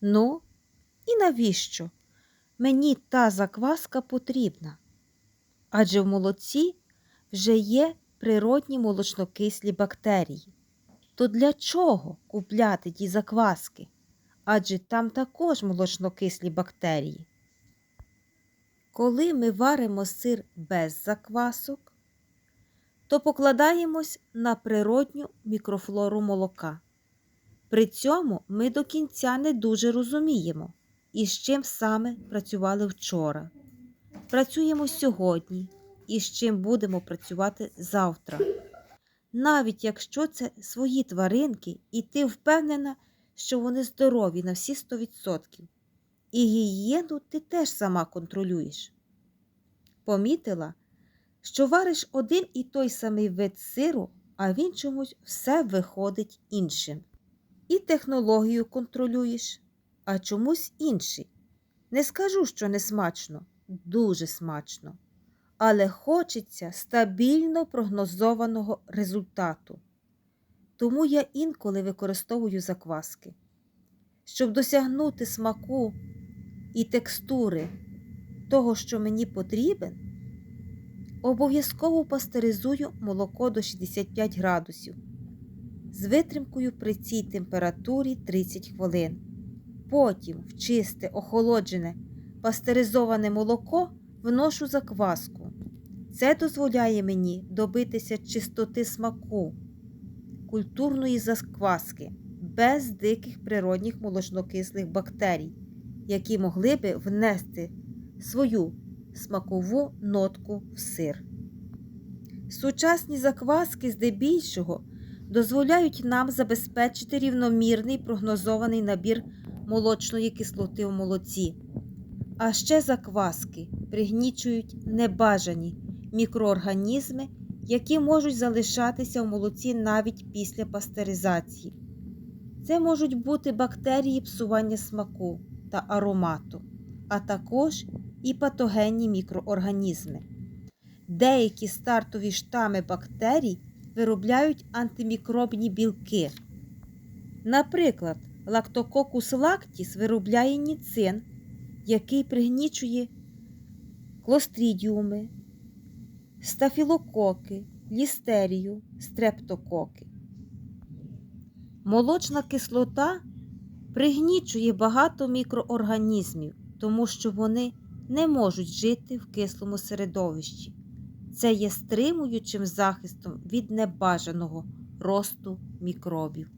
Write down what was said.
Ну, і навіщо? Мені та закваска потрібна. Адже в молоці вже є природні молочнокислі бактерії. То для чого купляти ті закваски? Адже там також молочнокислі бактерії. Коли ми варимо сир без заквасок, то покладаємось на природню мікрофлору молока. При цьому ми до кінця не дуже розуміємо, із чим саме працювали вчора. Працюємо сьогодні і з чим будемо працювати завтра. Навіть якщо це свої тваринки, і ти впевнена, що вони здорові на всі 100%. І гігієну ти теж сама контролюєш. Помітила, що вариш один і той самий вид сиру, а він чомусь все виходить іншим. І технологію контролюєш, а чомусь інший. Не скажу, що не смачно, дуже смачно, але хочеться стабільно прогнозованого результату. Тому я інколи використовую закваски. Щоб досягнути смаку і текстури того, що мені потрібен, обов'язково пастеризую молоко до 65 градусів з витримкою при цій температурі 30 хвилин. Потім в чисте, охолоджене, пастеризоване молоко вношу закваску. Це дозволяє мені добитися чистоти смаку, культурної закваски без диких природних молочнокислих бактерій, які могли би внести свою смакову нотку в сир. Сучасні закваски здебільшого дозволяють нам забезпечити рівномірний прогнозований набір молочної кислоти в молоці. А ще закваски пригнічують небажані мікроорганізми, які можуть залишатися в молоці навіть після пастеризації. Це можуть бути бактерії псування смаку та аромату, а також і патогенні мікроорганізми. Деякі стартові штами бактерій виробляють антимікробні білки. Наприклад, лактококус лактіс виробляє ніцин, який пригнічує клострідіуми, стафілококи, лістерію, стрептококи. Молочна кислота пригнічує багато мікроорганізмів, тому що вони не можуть жити в кислому середовищі. Це є стримуючим захистом від небажаного росту мікробів.